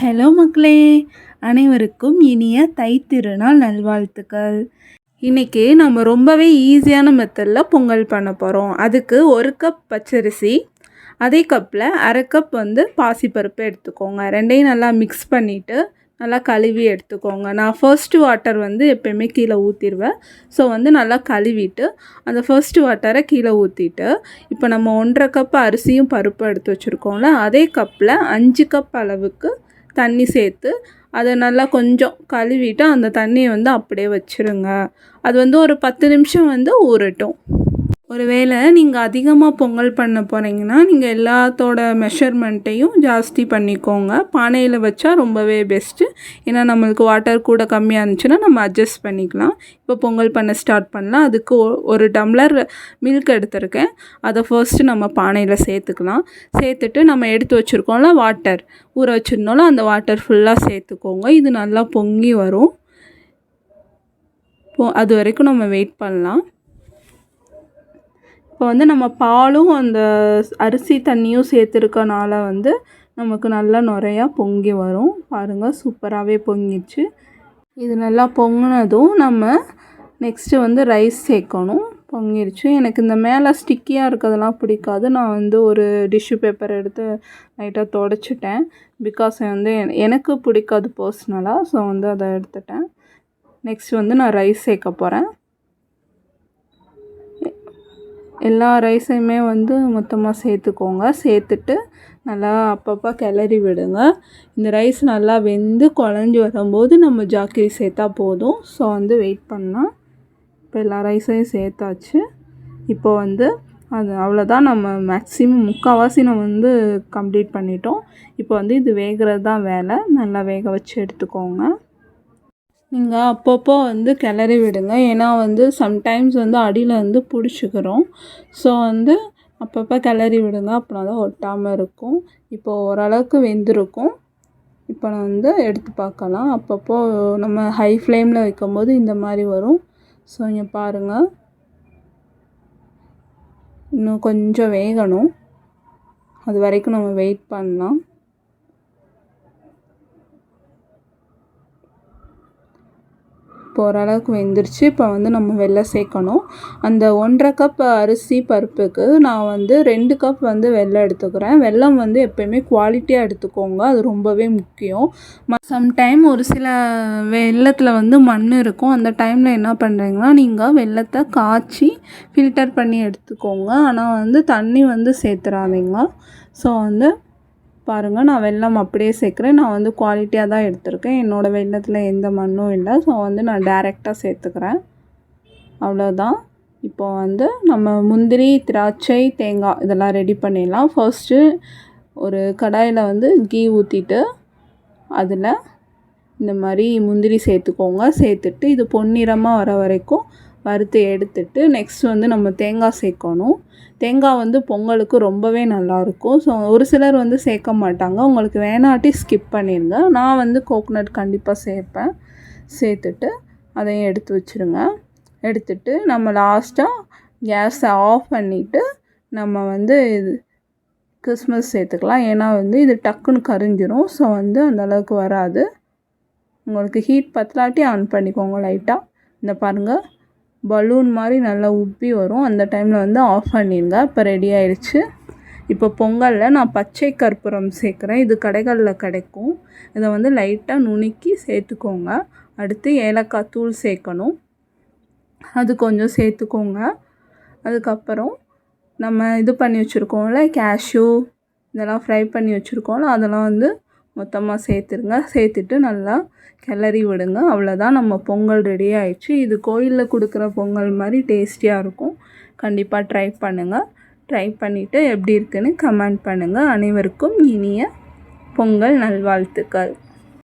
Hello மக்களே அனைவருக்கும் இனிய தைத்திருநாள் நல்வாழ்த்துக்கள். இன்றைக்கி நம்ம ரொம்பவே ஈஸியான மெத்தடில் பொங்கல் பண்ண போகிறோம் அதுக்கு ஒரு கப் பச்சரிசி அதே கப்பில் அரை கப் வந்து பாசிப்பருப்பு எடுத்துக்கோங்க. ரெண்டையும் நல்லா மிக்ஸ் பண்ணிவிட்டு நல்லா கழுவி எடுத்துக்கோங்க. நான் ஃபர்ஸ்ட்டு வாட்டர் வந்து எப்போயுமே கீழே ஊற்றிடுவேன் ஸோ வந்து நல்லா கழுவிட்டு அந்த ஃபர்ஸ்ட்டு வாட்டரை கீழே ஊற்றிட்டு இப்போ நம்ம ஒன்றரை கப் அரிசியும் பருப்பும் எடுத்து வச்சுருக்கோம்ல அதே கப்பில் அஞ்சு கப் அளவுக்கு தண்ணி சேர்த்து அதை நல்லா கொஞ்சம் கழுவிட்டு அந்த தண்ணியை வந்து அப்படியே வச்சுருங்க. அது வந்து ஒரு பத்து நிமிஷம் வந்து ஊறட்டும். ஒருவேளை நீங்கள் அதிகமாக பொங்கல் பண்ண போகிறீங்கன்னா நீங்கள் எல்லாத்தோட மெஷர்மெண்ட்டையும் ஜாஸ்தி பண்ணிக்கோங்க. பானையில் வச்சா ரொம்பவே பெஸ்ட்டு ஏன்னா நம்மளுக்கு வாட்டர் கூட கம்மியாக இருந்துச்சுன்னா நம்ம அட்ஜஸ்ட் பண்ணிக்கலாம். இப்போ பொங்கல் பண்ண ஸ்டார்ட் பண்ணலாம். அதுக்கு ஒரு டம்ளர் மில்க் எடுத்திருக்கேன். அதை ஃபர்ஸ்ட்டு நம்ம பானையில் சேர்த்துக்கலாம். சேர்த்துட்டு நம்ம எடுத்து வச்சுருக்கோம்ல வாட்டர் ஊற வச்சுருந்தோம்ல அந்த வாட்டர் ஃபுல்லாக சேர்த்துக்கோங்க. இது நல்லா பொங்கி வரும். அது வரைக்கும் நம்ம வெயிட் பண்ணலாம். இப்போ வந்து நம்ம பாலும் அந்த அரிசி தண்ணியும் சேர்த்துருக்கனால வந்து நமக்கு நல்லா நுறையா பொங்கி வரும். பாருங்கள் சூப்பராகவே பொங்கிடுச்சு. இது நல்லா பொங்கினதும் நம்ம நெக்ஸ்ட்டு வந்து ரைஸ் சேர்க்கணும். பொங்கிருச்சு எனக்கு இந்த மேலே ஸ்டிக்கியாக இருக்கிறதெல்லாம் பிடிக்காது. நான் வந்து ஒரு டிஷ்யூ பேப்பர் எடுத்து லைட்டாக தொடச்சிட்டேன். பிகாஸ் வந்து எனக்கு பிடிக்காது பர்ஸ்னலாக ஸோ வந்து அதை எடுத்துட்டேன். நெக்ஸ்ட் வந்து நான் ரைஸ் சேர்க்க போகிறேன் எல்லா ரைஸையுமே வந்து மொத்தமாக சேர்த்துக்கோங்க. சேர்த்துட்டு நல்லா அப்பப்போ கிளறி விடுங்க. இந்த ரைஸ் நல்லா வெந்து குழஞ்சி வரும்போது நம்ம ஜாக்கிரி சேர்த்தா போதும். ஸோ வந்து வெயிட் பண்ணால் இப்போ எல்லா ரைஸையும் சேர்த்தாச்சு. இப்போ வந்து அது அவ்வளோதான் நம்ம மேக்ஸிமம் முக்கால்வாசி நம்ம வந்து கம்ப்ளீட் பண்ணிட்டோம். இப்போ வந்து இது வேகிறது தான் வேலை. நல்லா வேக வச்சு எடுத்துக்கோங்க. நீங்கள் அப்பப்போ வந்து கிளறி விடுங்க. ஏன்னா வந்து சம்டைம்ஸ் வந்து அடியில் வந்து பிடிச்சிக்கிறோம். ஸோ வந்து அப்பப்போ கிளறி விடுங்க. அப்புறம் தான் ஒட்டாமல் இருக்கும். இப்போ ஓரளவுக்கு வெந்திருக்கும். இப்போ நான் வந்து எடுத்து பார்க்கலாம். அப்பப்போ நம்ம ஹை ஃப்ளேமில் வைக்கும்போது இந்த மாதிரி வரும். ஸோ இங்கே பாருங்கள் இன்னும் கொஞ்சம் வேகணும். அது வரைக்கும் நம்ம வெயிட் பண்ணலாம். இப்போ ஓரளவுக்கு வெந்துருச்சு. இப்போ வந்து நம்ம வெள்ளை சேர்க்கணும். அந்த ஒன்றரை கப் அரிசி பருப்புக்கு நான் வந்து ரெண்டு கப் வந்து வெள்ளம் எடுத்துக்கிறேன். வெள்ளம் வந்து எப்போயுமே குவாலிட்டியாக எடுத்துக்கோங்க. அது ரொம்பவே முக்கியம். சம்டைம் ஒரு சில வெள்ளத்தில் வந்து மண் இருக்கும். அந்த டைமில் என்ன பண்ணுறீங்கன்னா நீங்கள் வெள்ளத்தை காய்ச்சி ஃபில்டர் பண்ணி எடுத்துக்கோங்க. ஆனால் வந்து தண்ணி வந்து சேர்த்துறாதீங்க. ஸோ வந்து பாருங்கள் நான் வெள்ளம் அப்படியே சேர்க்குறேன். நான் வந்து குவாலிட்டியாக தான் எடுத்திருக்கேன். என்னோடய வெள்ளத்தில் எந்த மண்ணும் இல்லை. ஸோ வந்து நான் டேரெக்டாக சேர்த்துக்கிறேன். அவ்வளோதான் இப்போ வந்து நம்ம முந்திரி திராட்சை தேங்காய் இதெல்லாம் ரெடி பண்ணிடலாம். ஃபர்ஸ்ட்டு ஒரு கடாயில் வந்து கீ ஊற்றிட்டு அதில் இந்த மாதிரி முந்திரி சேர்த்துக்கோங்க. சேர்த்துட்டு இது பொன்னிறமாக வர வரைக்கும் வறுத்து எடுத்துட்டு நெக்ஸ்ட் வந்து நம்ம தேங்காய் சேர்க்கணும். தேங்காய் வந்து பொங்கலுக்கு ரொம்பவே நல்லாயிருக்கும். ஸோ ஒரு சிலர் வந்து சேர்க்க மாட்டாங்க. உங்களுக்கு வேணாட்டி ஸ்கிப் பண்ணிடுங்க நான் வந்து கோகோனட் கண்டிப்பாக சேர்ப்பேன். சேர்த்துட்டு அதையும் எடுத்து வச்சுருங்க. எடுத்துட்டு நம்ம லாஸ்ட்டாக கேஸை ஆஃப் பண்ணிவிட்டு நம்ம வந்து இது கிறிஸ்மஸ் சேர்த்துக்கலாம். ஏன்னா வந்து இது டக்குன்னு கரிஞ்சிரும். ஸோ வந்து அந்தளவுக்கு வராது. உங்களுக்கு ஹீட் பத்தலாட்டி ஆன் பண்ணிக்கோங்க லைட்டாக இந்த பாருங்கள் பலூன் மாதிரி நல்லா உப்பி வரும். அந்த டைமில் வந்து ஆஃப் பண்ணிடுங்க இப்போ ரெடி ஆயிடுச்சு. இப்போ பொங்கலில் நான் பச்சை கற்பூரம் சேர்க்குறேன். இது கடைகளில் கிடைக்கும். இதை வந்து லைட்டாக நுணுக்கி சேர்த்துக்கோங்க. அடுத்து ஏலக்காய் தூள் சேர்க்கணும். அது கொஞ்சம் சேர்த்துக்கோங்க. அதுக்கப்புறம் நம்ம இது பண்ணி வச்சுருக்கோம்ல கேஷ்யூ இதெல்லாம் ஃப்ரை பண்ணி வச்சுருக்கோம்ல அதெல்லாம் வந்து மொத்தமாக சேர்த்துருங்க. சேர்த்துட்டு நல்லா கிளறி விடுங்க. அவ்வளோதான் நம்ம பொங்கல் ரெடி ஆயிடுச்சு. இது கோயிலில் கொடுக்குற பொங்கல் மாதிரி டேஸ்டியாக இருக்கும். கண்டிப்பாக ட்ரை பண்ணுங்கள் ட்ரை பண்ணிவிட்டு எப்படி இருக்குன்னு கமெண்ட் பண்ணுங்கள் அனைவருக்கும் இனிய பொங்கல் நல்வாழ்த்துக்கள்.